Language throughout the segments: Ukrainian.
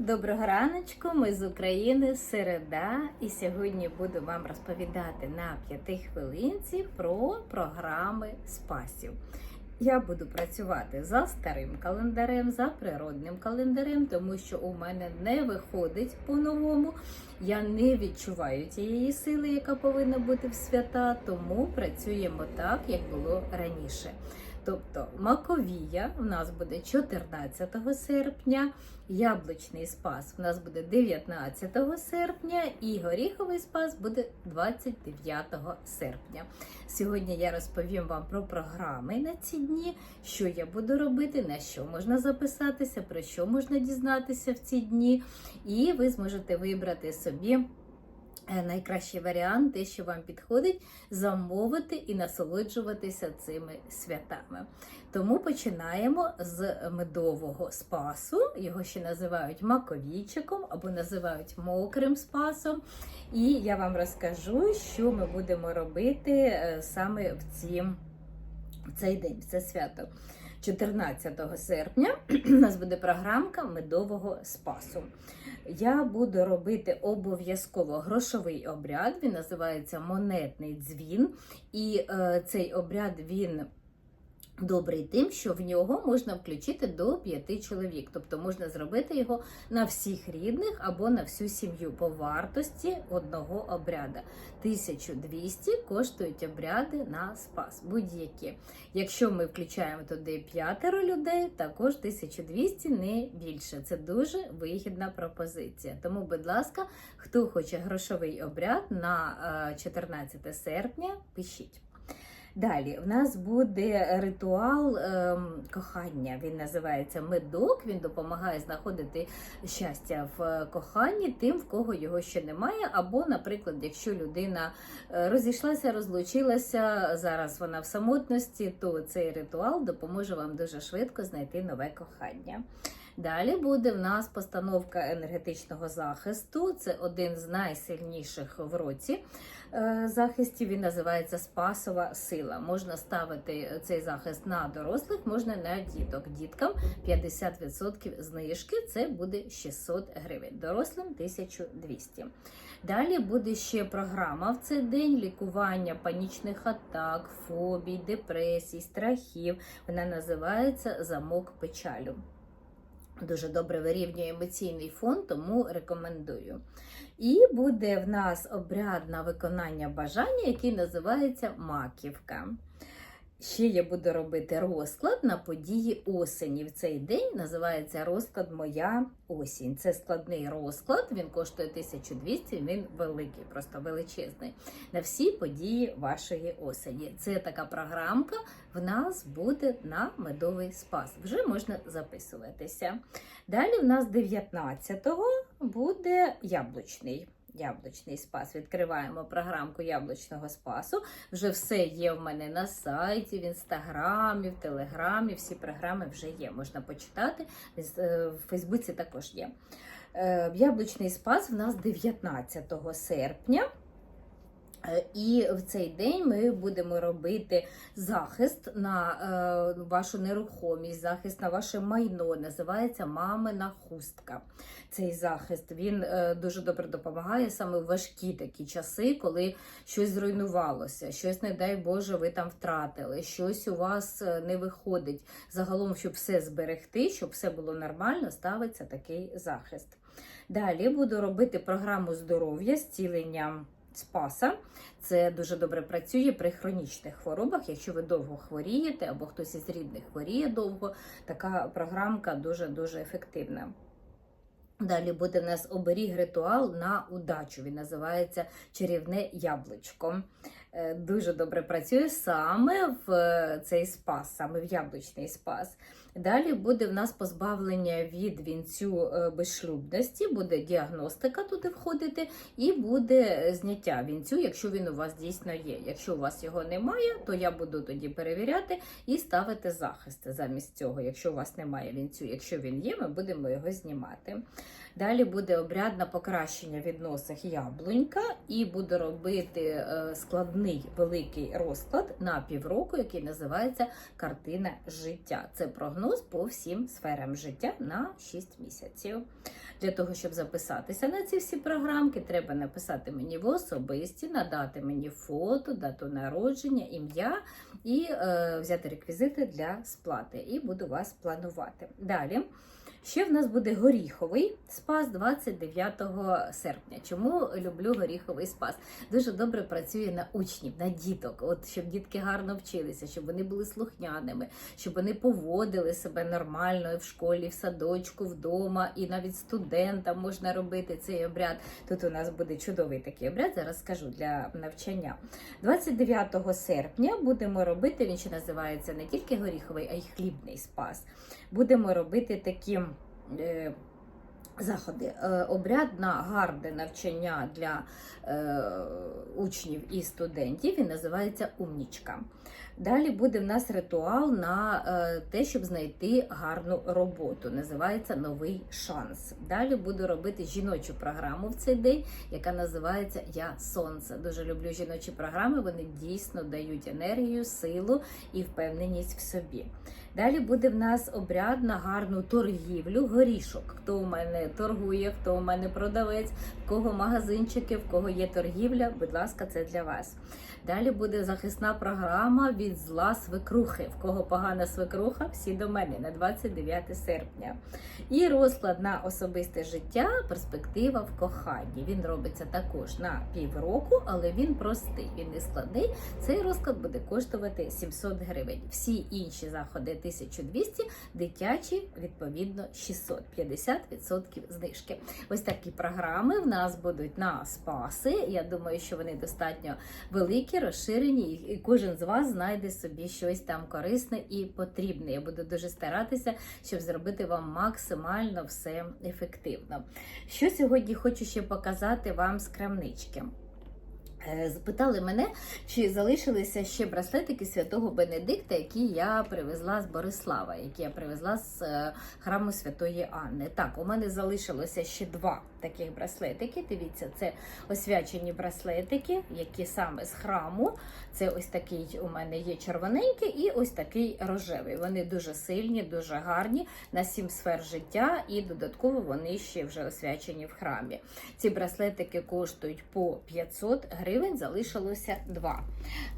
Доброго раночку, ми з України, середа, і сьогодні буду вам розповідати на п'яти хвилинці про програми спасів. Я буду працювати за старим календарем, за природним календарем, тому що у мене не виходить по-новому. Я не відчуваю тієї сили, яка повинна бути в свята, тому працюємо так, як було раніше. Тобто Маковія в нас буде 14 серпня, Яблучний спас в нас буде 19 серпня і горіховий спас буде 29 серпня. Сьогодні я розповім вам про програми на ці дні, що я буду робити, на що можна записатися, про що можна дізнатися в ці дні, і ви зможете вибрати собі. Е, Найкращий варіант, те, що вам підходить, замовити і насолоджуватися цими святами. Тому починаємо з медового спасу. Його ще називають маковійчиком або називають мокрим спасом. І я вам розкажу, що ми будемо робити е, саме в, ці, в цей день, в це свято. 14 серпня у нас буде програмка медового спасу. Я буду робити обов'язково грошовий обряд. Він називається монетний дзвін. І е, цей обряд він добрий тим, що в нього можна включити до п'яти чоловік. Тобто можна зробити його на всіх рідних або на всю сім'ю по вартості одного обряда. 1200 коштують обряди на спас, будь-які. Якщо ми включаємо туди п'ятеро людей, також 1200 не більше. Це дуже вигідна пропозиція. Тому, будь ласка, хто хоче грошовий обряд на е, 14 серпня, пишіть. Далі в нас буде ритуал ем, кохання. Він називається медок. Він допомагає знаходити щастя в коханні тим, в кого його ще немає. Або, наприклад, якщо людина е, розійшлася, розлучилася, зараз вона в самотності, то цей ритуал допоможе вам дуже швидко знайти нове кохання. Далі буде в нас постановка енергетичного захисту. Це один з найсильніших в році е, захистів. Він називається Спасова сила. Можна ставити цей захист на дорослих, можна на діток. Діткам 50% знижки це буде 600 гривень, дорослим 1200. Далі буде ще програма в цей день лікування панічних атак, фобій, депресій, страхів. Вона називається Замок печалю. Дуже добре вирівнює емоційний фон, тому рекомендую. І буде в нас обряд на виконання бажання, який називається маківка. Ще я буду робити розклад на події осені. В цей день називається розклад Моя осінь. Це складний розклад, він коштує 1200, він великий, просто величезний. На всі події вашої осені. Це така програмка в нас буде на медовий спас. Вже можна записуватися. Далі в нас 19-го буде яблучний. Яблучний спас. Відкриваємо програмку яблучного спасу. Вже все є в мене на сайті, в інстаграмі, в телеграмі. Всі програми вже є. Можна почитати. Е, В Фейсбуці також є. Е, Яблучний спас в нас 19 серпня. Е, І в цей день ми будемо робити захист на е, вашу нерухомість, захист на ваше майно. Називається мамина хустка. Цей захист він е, дуже добре допомагає саме в важкі такі часи, коли щось зруйнувалося, щось, не дай Боже, ви там втратили, щось у вас не виходить. Загалом, щоб все зберегти, щоб все було нормально, ставиться такий захист. Далі буду робити програму здоров'я, зцілення спаса. Це дуже добре працює при хронічних хворобах. Якщо ви довго хворієте або хтось із рідних хворіє довго, така програмка дуже-дуже ефективна. Далі буде в нас оберіг ритуал на удачу. Він називається чарівне яблучко. Е, Дуже добре працює саме в е, цей спас, саме в яблучний спас. Далі буде в нас позбавлення від вінцю е, безшлюбності, буде діагностика туди входити, і буде зняття вінцю, якщо він у вас дійсно є. Якщо у вас його немає, то я буду тоді перевіряти і ставити захист замість цього. Якщо у вас немає вінцю, якщо він є, ми будемо його знімати. Далі буде обряд на покращення відносих яблунька, і буду робити е, складний великий розклад на півроку, який називається Картина життя. Це прогноз по всім сферам життя на 6 місяців. Для того, щоб записатися на ці всі програмки, треба написати мені в особисті, надати мені фото, дату народження, ім'я і е, взяти реквізити для сплати. І буду вас планувати. Далі. Ще в нас буде горіховий спас 29 серпня. Чому люблю горіховий спас? Дуже добре працює на учнів, на діток, от щоб дітки гарно вчилися, щоб вони були слухняними, щоб вони поводили себе нормально і в школі, в садочку, вдома, і навіть студентам можна робити цей обряд. Тут у нас буде чудовий такий обряд. Зараз скажу для навчання. 29 серпня будемо робити. Він ще називається не тільки горіховий, а й хлібний спас. Будемо робити такі. Е, Заходи, Е, обряд на гарне навчання для е, учнів і студентів він називається Умнічка. Далі буде в нас ритуал на те, щоб знайти гарну роботу. Називається Новий шанс. Далі буду робити жіночу програму в цей день, яка називається Я Сонце. Дуже люблю жіночі програми. Вони дійсно дають енергію, силу і впевненість в собі. Далі буде в нас обряд на гарну торгівлю горішок. Хто у мене торгує, хто у мене продавець, в кого магазинчики, в кого є торгівля, будь ласка, це для вас. Далі буде захисна програма від зла свекрухи. В кого погана свекруха, всі до мене на 29 серпня. І розклад на особисте життя, перспектива в коханні. Він робиться також на півроку, але він простий, він не складний. Цей розклад буде коштувати 700 гривень. Всі інші заходи 1200, дитячі, відповідно, 600. 50% знижки. Ось такі програми в нас будуть на спаси. Я думаю, що вони достатньо великі, розширені, і кожен з вас знайде собі щось там корисне і потрібне. Я буду дуже старатися, щоб зробити вам максимально все ефективно. Що сьогодні хочу ще показати вам з крамнички. Е, Запитали мене, чи залишилися ще браслетики святого Бенедикта, які я привезла з Борислава, які я привезла з е, храму Святої Анни. Так, у мене залишилося ще два таких браслетики. Дивіться, це освячені браслетики, які саме з храму. Це ось такий у мене є червоненький і ось такий рожевий. Вони дуже сильні, дуже гарні на сім сфер життя, і додатково вони ще вже освячені в храмі. Ці браслетики коштують по 500 гривень, залишилося два.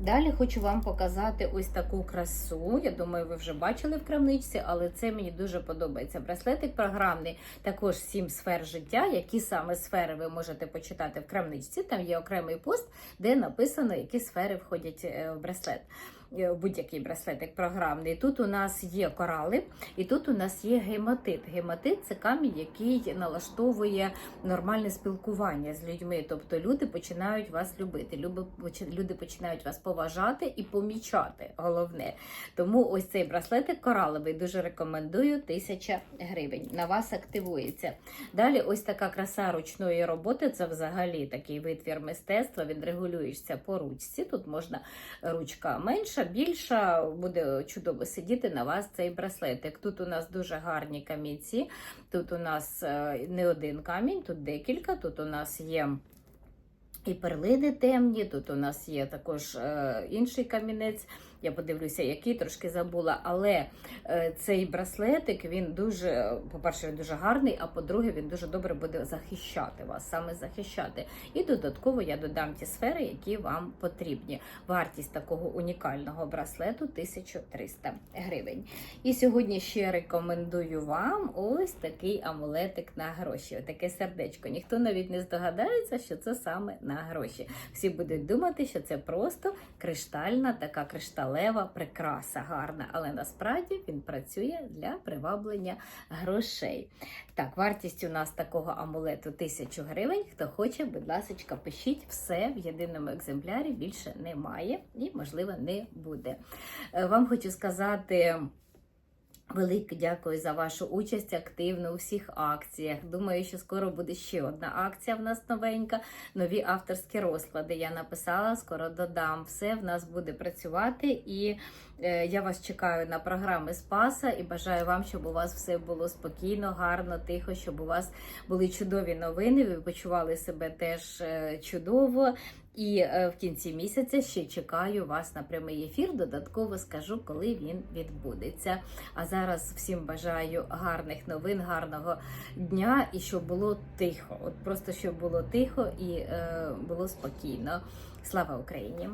Далі хочу вам показати ось таку красу. Я думаю, ви вже бачили в крамничці, але це мені дуже подобається. Браслетик програмний, також сім сфер життя. Які саме сфери ви можете почитати в крамничці? Там є окремий пост, де написано, які сфери входять е, в браслет. Е, Будь-який браслетик програмний. Тут у нас є корали, і тут у нас є гематит. Гематит це камінь, який налаштовує нормальне спілкування з людьми. Тобто люди починають вас любити, люди починають вас поважати і помічати. Головне. Тому ось цей браслетик кораловий дуже рекомендую. Тисяча гривень. На вас активується. Далі, ось така краса ручної роботи. Це взагалі такий витвір мистецтва. Він регулюється по ручці. Тут можна ручка менша, більша. Буде чудово сидіти на вас цей браслетик. Тут у нас дуже гарні камінці. Тут у нас е, не один камінь, тут декілька. Тут у нас є. І перлини темні, тут у нас є також е, інший камінець. Я подивлюся, який трошки забула. Але е, цей браслетик він дуже, по-перше, він дуже гарний, а по-друге, він дуже добре буде захищати вас, саме захищати. І додатково я додам ті сфери, які вам потрібні. Вартість такого унікального браслету 1300 гривень. І сьогодні ще рекомендую вам ось такий амулетик на гроші. Таке сердечко. Ніхто навіть не здогадається, що це саме на гроші. Всі будуть думати, що це просто криштальна, така кришталева прикраса гарна, але насправді він працює для приваблення грошей. Так, вартість у нас такого амулету 1000 гривень. Хто хоче, будь ласка, пишіть все в єдиному екземплярі. Більше немає і, можливо, не буде. Е, Вам хочу сказати. Велике дякую за вашу участь активно у всіх акціях. Думаю, що скоро буде ще одна акція в нас новенька. Нові авторські розклади. Я написала, скоро додам. Все в нас буде працювати і Я вас чекаю на програми Спаса і бажаю вам, щоб у вас все було спокійно, гарно, тихо, щоб у вас були чудові новини. Ви почували себе теж е, чудово. І е, в кінці місяця ще чекаю вас на прямий ефір. Додатково скажу, коли він відбудеться. А зараз всім бажаю гарних новин, гарного дня і щоб було тихо. От просто щоб було тихо і е, було спокійно. Слава Україні!